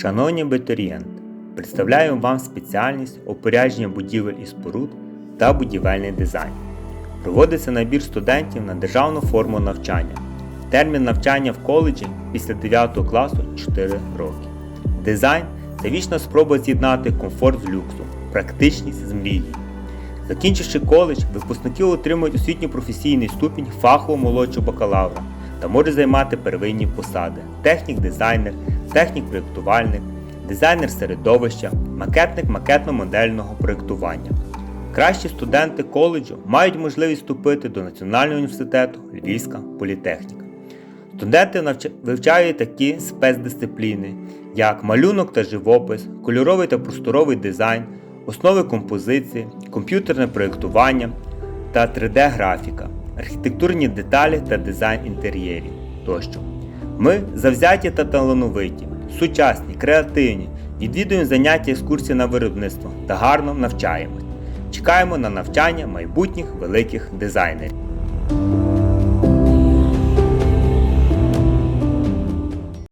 Шановні абітурієнти, представляю вам спеціальність опорядження будівель і споруд та будівельний дизайн. Проводиться набір студентів на державну форму навчання. Термін навчання в коледжі після 9 класу 4 роки. Дизайн це вічна спроба з'єднати комфорт з люксом, практичність з мрією. Закінчивши коледж, випускники отримують освітньо-професійний ступінь фахового молодшого бакалавра та можуть займати первинні посади: технік-дизайнер, технік-проєктувальник, дизайнер середовища, макетник макетно-модельного проєктування. Кращі студенти коледжу мають можливість вступити до Національного університету Львівська політехніка. Студенти вивчають такі спецдисципліни, як малюнок та живопис, кольоровий та просторовий дизайн, основи композиції, комп'ютерне проєктування та 3D-графіка, архітектурні деталі та дизайн інтер'єрів тощо. Ми завзяті та талановиті, сучасні, креативні, відвідуємо заняття екскурсії на виробництво та гарно навчаємось. Чекаємо на навчання майбутніх великих дизайнерів.